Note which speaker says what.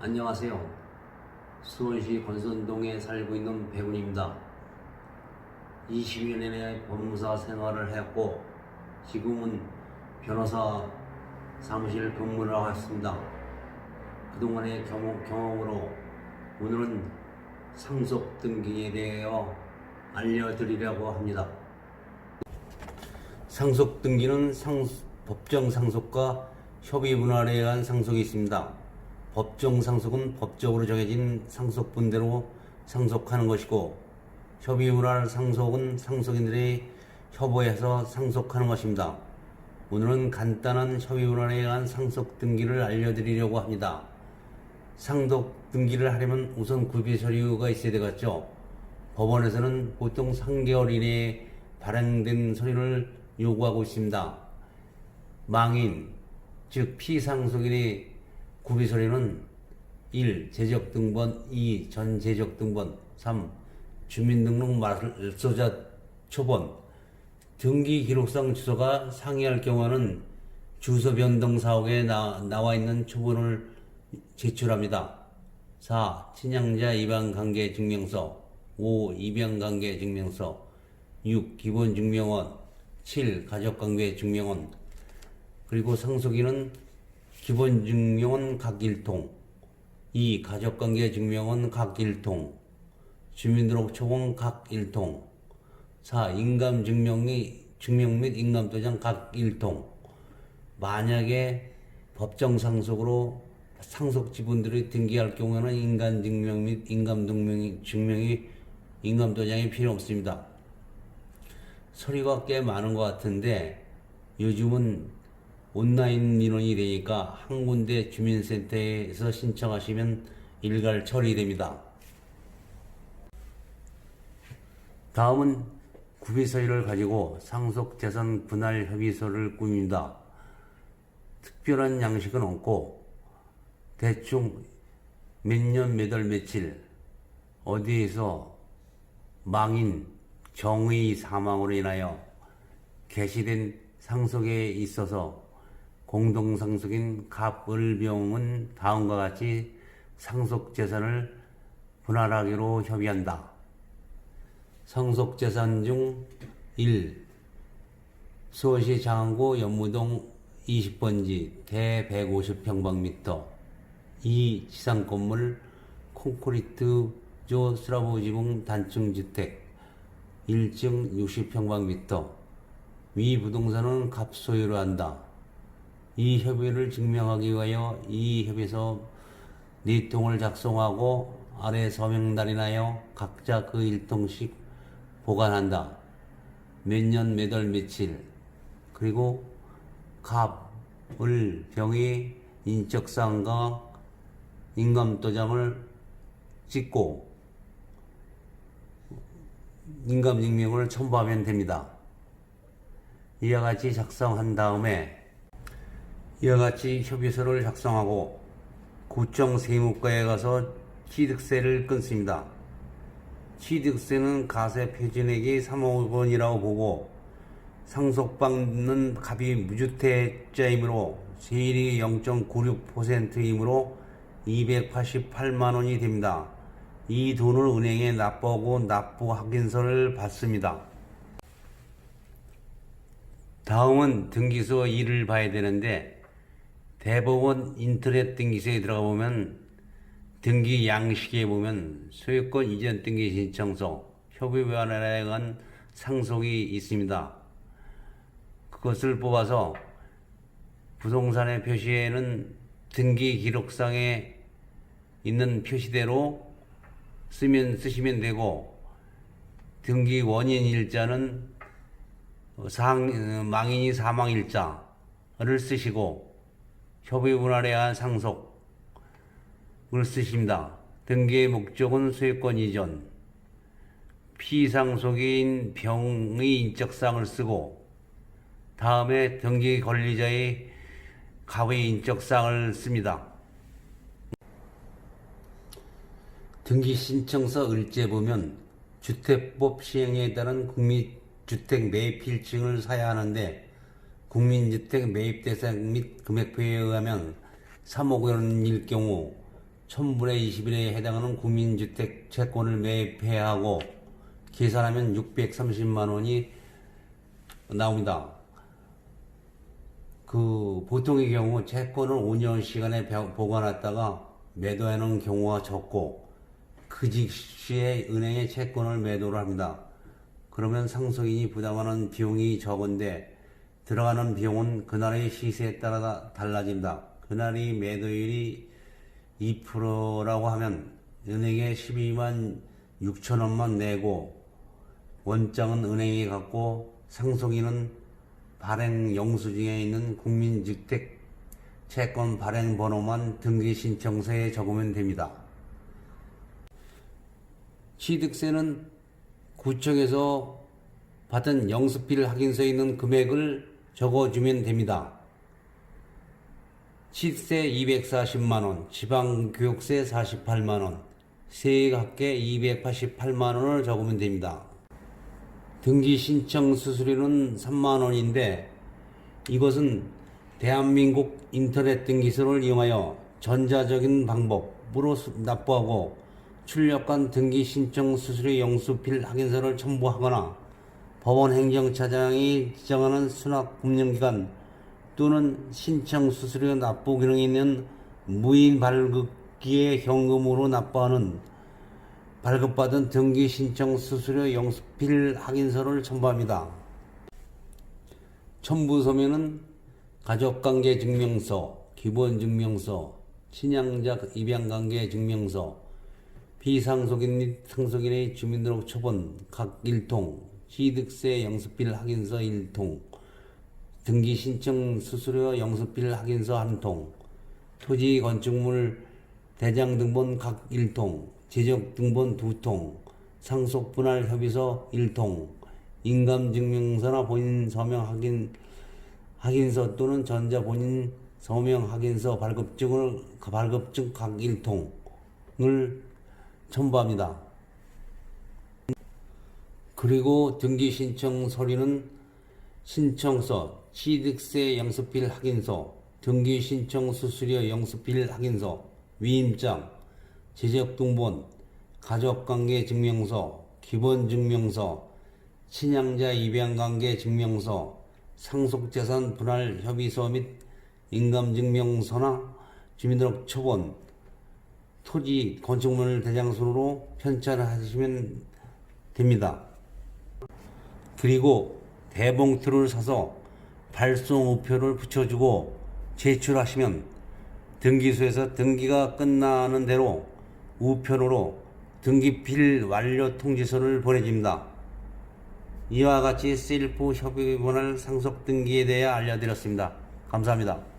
Speaker 1: 안녕하세요. 수원시 권선동에 살고 있는 배군입니다. 20여 년의 법무사 생활을 했고 지금은 변호사 사무실 근무를 하고 있습니다. 그동안의 경험, 경험으로 오늘은 상속 등기에 대하여 알려드리려고 합니다. 상속 등기는 상- 법정 상속과 협의 분할에 의한 상속이 있습니다. 법정 상속은 법적으로 정해진 상속분대로 상속하는 것이고 협의 분할 상속은 상속인들이 협의해서 상속하는 것입니다. 오늘은 간단한 협의 분할에 의한 상속 등기를 알려드리려고 합니다. 상속 등기를 하려면 우선 구비 서류가 있어야 되겠죠. 법원에서는 보통 3개월 이내에 발행된 서류를 요구하고 있습니다. 망인, 즉 피상속인의 구비 서류는 1. 재적 등본 2. 전 재적 등본 3. 주민등록 말소자 초본 등기 기록상 주소가 상이할 경우에는 주소 변동 사옥에 나, 나와 있는 초본을 제출합니다. 4. 친양자 입양 관계 증명서 5. 입양 관계 증명서 6. 기본 증명원 7. 가족 관계 증명원 그리고 상속인은 기본 증명원 각 1통 2. 가족 관계 증명원 각 1통 주민등록 초본 각 1통 4. 인감 증명 및 증명 및 인감도장 각 1통 만약에 법정 상속으로 상속 지분들이 등기할 경우에는 인간 증명 및 인감 증명이, 증명이 인감 도장이 필요 없습니다. 서류가 꽤 많은 것 같은데 요즘은 온라인 민원이 되니까 한 군데 주민센터에서 신청하시면 일괄 처리됩니다. 다음은 구비서류를 가지고 상속 재산 분할 협의서를 꾸밉니다. 특별한 양식은 없고 대충 몇 년 몇 월 며칠 어디에서 망인 정의 사망으로 인하여 개시된 상속에 있어서 공동상속인 갑을병은 다음과 같이 상속재산을 분할하기로 협의한다. 상속재산 중 1. 수원시 장안구 연무동 20번지 대 150평방미터 2. 지상 건물 콘크리트조 슬라브 지붕 단층 주택 1층 60평방미터 위 부동산은 갑 소유로 한다. 이 협의를 증명하기 위하여 이 협의서 네 통을 작성하고 아래 서명단이나여 각자 그 일통씩 보관한다. 몇 년, 몇 월, 며칠. 그리고 갑, 을, 병이 인적사항과 인감도장을 찍고 인감증명을 첨부하면 됩니다. 이와 같이 작성한 다음에 이와 같이 협의서를 작성하고 구청 세무과에 가서 취득세를 끊습니다. 취득세는 가세 표준액이 3억 원이라고 보고 상속받는 갑이 무주택자이므로 세율이 0.96%이므로 288만 원이 됩니다. 이 돈을 은행에 납부하고 납부 확인서를 받습니다. 다음은 등기소 2를 봐야 되는데 대법원 인터넷 등기소에 들어가 보면 등기 양식에 보면 소유권 이전 등기 신청서 협의 위원회에 의한 상속이 있습니다. 그것을 뽑아서 부동산의 표시에는 등기 기록상에 있는 표시대로 쓰면 쓰시면 되고 등기 원인 일자는 상, 망인이 사망 일자를 쓰시고 협의 분할에 의한 상속을 쓰십니다. 등기의 목적은 소유권 이전, 피상속인 병의 인적사항을 쓰고 다음에 등기 권리자의 갑의 인적사항을 씁니다. 등기 신청서 을제 보면 주택법 시행에 따른 국민주택 매입 필증을 사야 하는데 국민주택 매입 대상 및 금액표에 의하면 3억 원일 경우 1000분의 20일에 해당하는 국민주택 채권을 매입해야 하고 계산하면 630만 원이 나옵니다. 그 보통의 경우 채권을 5년 시간에 배- 보관했다가 매도하는 경우가 적고 그 즉시에 은행에 채권을 매도를 합니다. 그러면 상속인이 부담하는 비용이 적은데 들어가는 비용은 그날의 시세에 따라 다 달라집니다. 그날이 매도율이 2%라고 하면 은행에 12만 6천 원만 내고 원장은 은행에 갖고 상속인은 발행 영수증에 있는 국민주택 채권 발행 번호만 등기 신청서에 적으면 됩니다. 취득세는 구청에서 받은 영수필 확인서에 있는 금액을 적어주면 됩니다. 시세 240만원, 지방교육세 48만원, 세액합계 288만원을 적으면 됩니다. 등기 신청 수수료는 3만원인데 이것은 대한민국 인터넷 등기소를 이용하여 전자적인 방법으로 수- 납부하고 출력한 등기 신청 수수료 영수필 확인서를 첨부하거나 법원 행정차장이 지정하는 수납 금융기관 또는 신청 수수료 납부 기능이 있는 무인 발급기에 현금으로 납부하는 발급받은 등기 신청 수수료 영수필 확인서를 첨부합니다. 첨부 서면은 가족관계 증명서, 기본 증명서, 친양자 입양관계 증명서, 비상속인 및 상속인의 주민등록 초본 각 1통, 취득세 영수필 확인서 1통, 등기 신청 수수료 영수필 확인서 1통, 토지 건축물 대장 등본 각 1통, 제적 등본 2통, 상속 분할 협의서 1통, 인감 증명서나 본인 서명 확인 확인서 또는 전자 본인 서명 확인서 발급증을 발급증 각 1통을 첨부합니다. 그리고 등기 신청 서류는 신청서, 취득세 영수필 확인서, 등기 신청 수수료 영수필 확인서, 위임장, 제적등본, 가족관계 증명서, 기본증명서, 친양자 입양관계 증명서, 상속재산 분할 협의서 및 인감증명서나 주민등록 초본, 토지 건축물 대장소로 편찬하시면 됩니다. 그리고 대봉투를 사서 발송 우표를 붙여주고 제출하시면 등기소에서 등기가 끝나는 대로 우편으로 등기필 완료 통지서를 보내줍니다. 이와 같이 셀프 협의본할 상속 등기에 대해 알려드렸습니다. 감사합니다.